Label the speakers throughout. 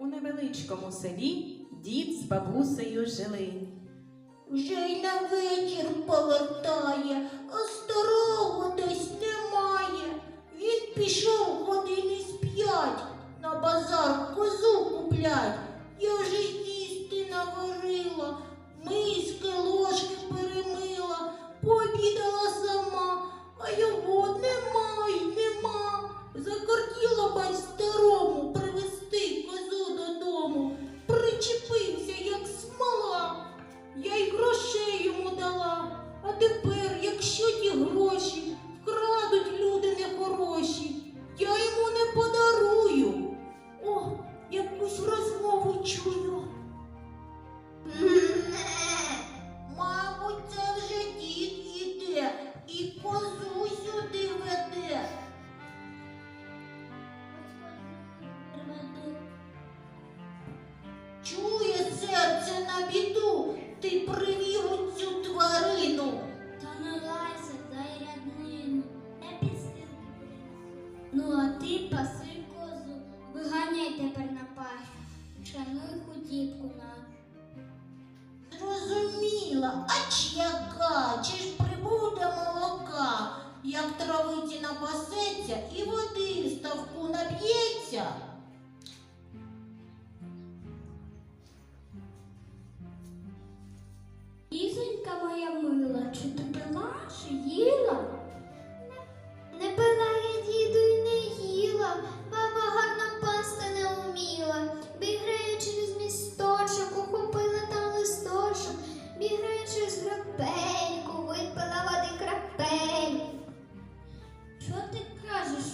Speaker 1: У невеличкому селі дід з бабусею жили.
Speaker 2: Вже й на вечір повертає, а старого десь немає. Він пішов години з п'ять на базар козу куплять. Я вже їсти наварила, миски, ложки перемила, якусь розмову чую. Зрозуміла, а ч яка, чи ж прибуде молока, як травиці напасеться і води в ставку наб'ється.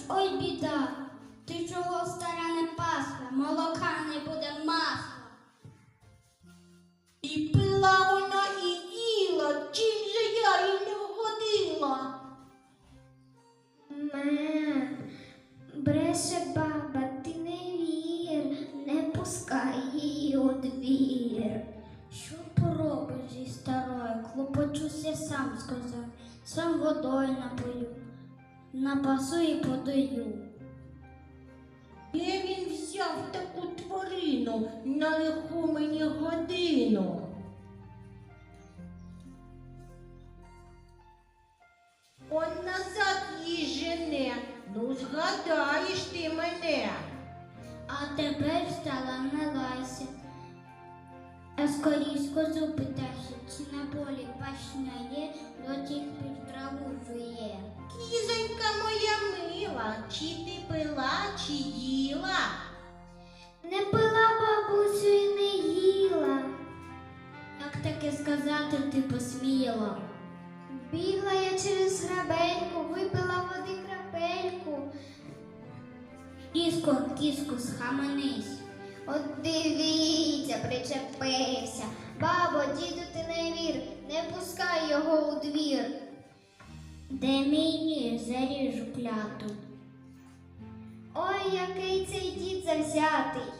Speaker 3: Ой біда? Ти чого стара не пасла, молока не буде масла.
Speaker 2: І пила вона і їла, чим же я їй не вгодила.
Speaker 3: Ме, бреше баба, ти не вір, не пускай її у двір. Що поробиш зі старою? Клопочуся сам сказав, сам водою напою, напасу і подаю.
Speaker 2: Де він взяв таку тварину на лиху мені годину? Он назад її жене, ну згадаєш ти мене.
Speaker 3: А тепер стала не лайся. А скоріш козу питайся, чи на полі пашня є, до тих під траву жує.
Speaker 2: Кізонька моя мила, чи ти пила, чи їла?
Speaker 3: Не пила бабусю і не їла. Як таке сказати ти посміла? Бігла я через грабельку, випила води крапельку. Кіско, кіско, схаменись. От дивіться, причепився. Бабо, діду, ти не вір, не пускай його у двір. Де мій ніж заріжу кляту. Ой, який цей дід завзятий.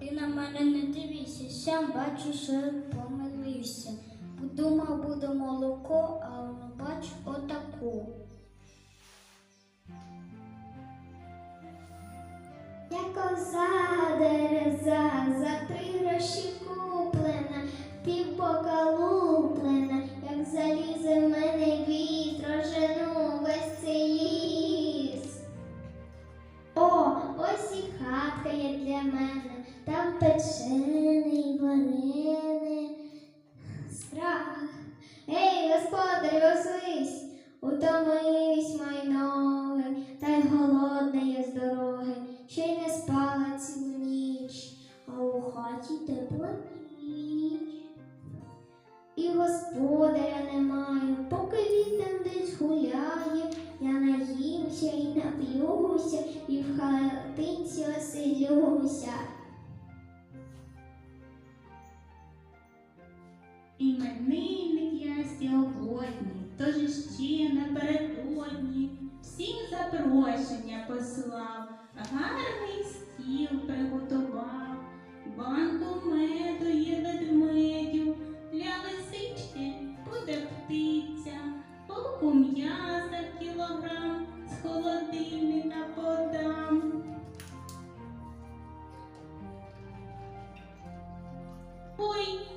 Speaker 3: Ти на мене не дивися, сам бачу, що помилився. Думав, буде молоко, а воно бач отаку. Я коза дереза, за три гроші куплена, півбока луплена, як залізе в мене віт, рожену весь цей ліс. О, ось і хатка є для мене, там печений варене. Страх. Ей, господи, озвись, утомивсь ноги, та й голодна я з дороги, ще й не спала цілу Господаря немає, поки він там десь гуляє, я наїмся і нап'юся, і в хатинці оселюся.
Speaker 4: Іменинник я сьогодні, тож ще напередодні всім запрошення послав, гарний стіл приготував, банку меду у м'яса кілограм з холодильника подам.
Speaker 3: Ой.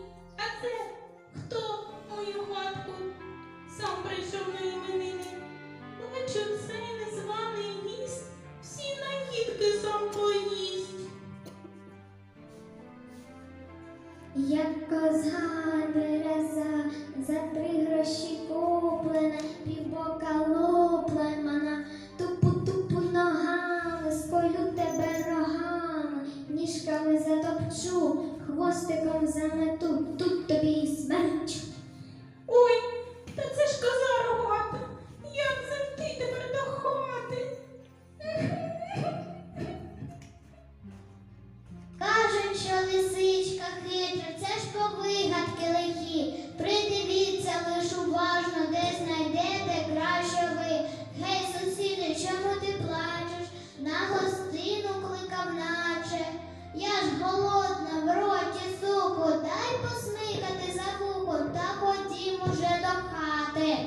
Speaker 5: Я ж голодна, в роті суку, дай посмикати за вухо, та ходім уже до хати.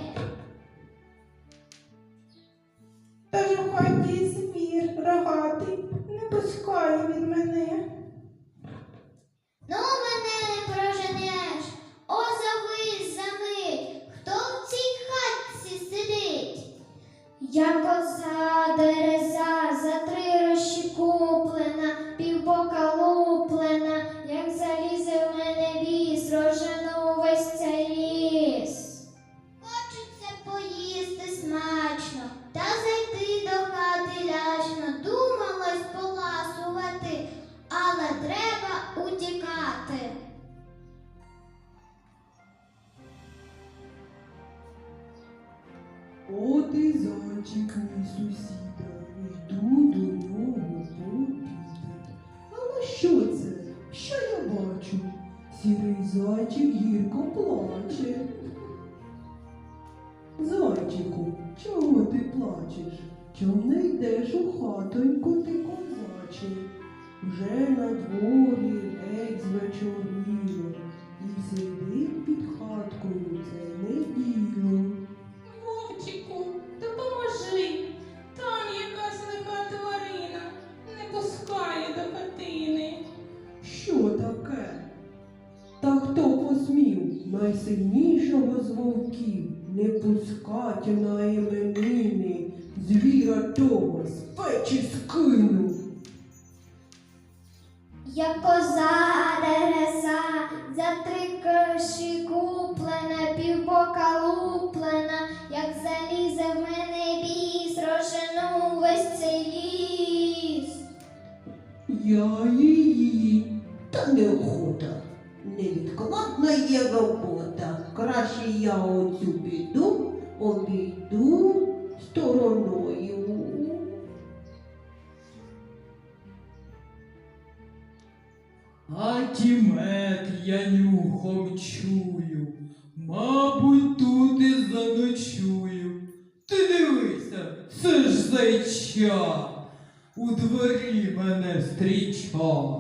Speaker 3: Та ж
Speaker 6: що це? Що я бачу? Сірий зайчик гірко плаче. Зайчику, чого ти плачеш? Чом не йдеш у хатоньку ти козаче? Вже на дворі геть звечоріло, і сидить під хаткою це не. Посмів найсильнішого з вовків не пускати на іменини звіра того з печі скину?
Speaker 5: Я коза дереза, за три коші куплена, півбока луплена, як залізе в мене біс, рожену весь цей ліс.
Speaker 6: Я Краще я оцю біду обійду стороною.
Speaker 7: А тімет я нюхом чую, мабуть, тут і заночую. Ти дивися, це ж зайча, у дворі мене зустрічав.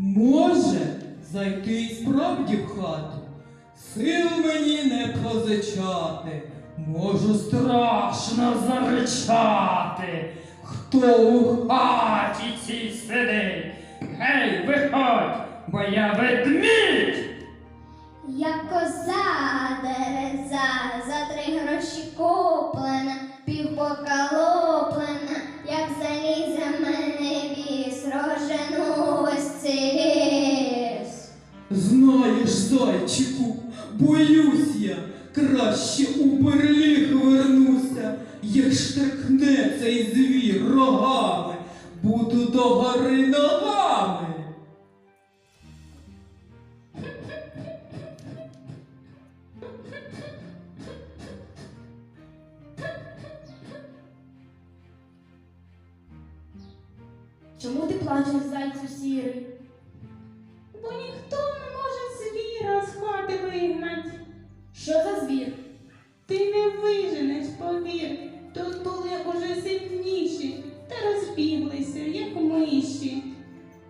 Speaker 7: Може зайти і справді в хату, сил мені не позичати, можу страшно заричати. Хто у хаті цій сидить? Гей, виходь, бо я ведмідь!
Speaker 5: Я коза дереза, за три гроші куплена, півбока
Speaker 7: Знаєш, зайчику, боюсь я, краще у берліг вернуся, як штрикне цей звір рогами, буду до гори ногами.
Speaker 4: Чому ти плачеш, зайцю сірий?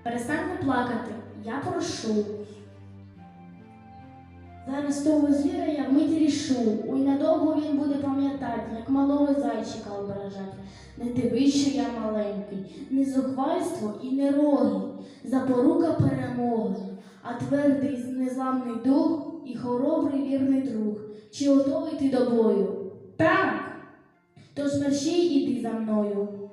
Speaker 4: Перестань плакати, я прошу.
Speaker 8: Зараз того звіра я вмить рішу. Ой, надовго він буде пам'ятати, як малого зайчика ображать. Не диви, що я маленький, не зухвальство і не роги, запорука перемоги, а твердий незламний дух і хоробрий вірний друг. Чи готовий ти до бою?
Speaker 1: Так,
Speaker 8: Тож мерщій іди за мною.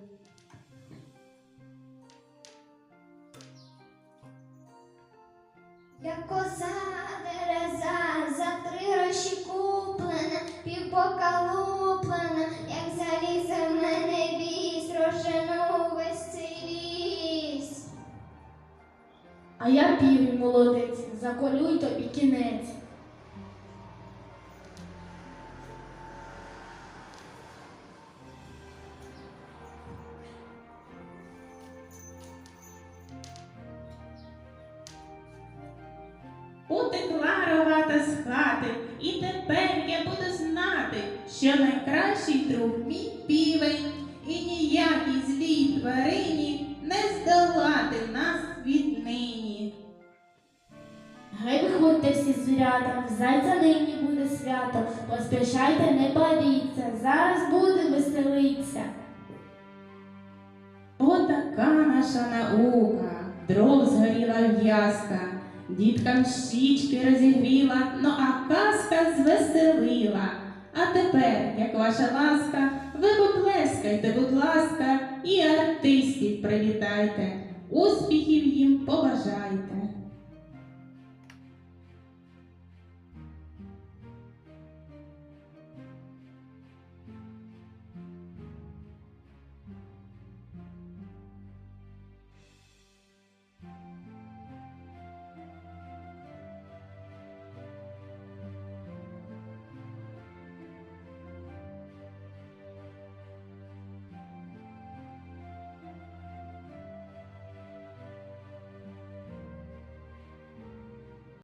Speaker 3: Як коза дереза, за три гроші куплена, півбока луплена, як залізе в мене біс, рожену весь цей ліс.
Speaker 8: А я півень молодець, заколюй тобі кінець.
Speaker 4: Що найкращий друг мій півень, і ніякій злій тварині не здолати нас віднині.
Speaker 8: Гей, виходьте всі звірята, зайця нині буде свято. Поспішайте, не боріться, зараз буде веселиться.
Speaker 4: Отака наша наука, дров згоріла в'язка, діткам щічки розігріла, ну а казка звеселила. А тепер, як ваша ласка, ви поплескайте, будь ласка, і артистів привітайте, успіхів їм побажайте.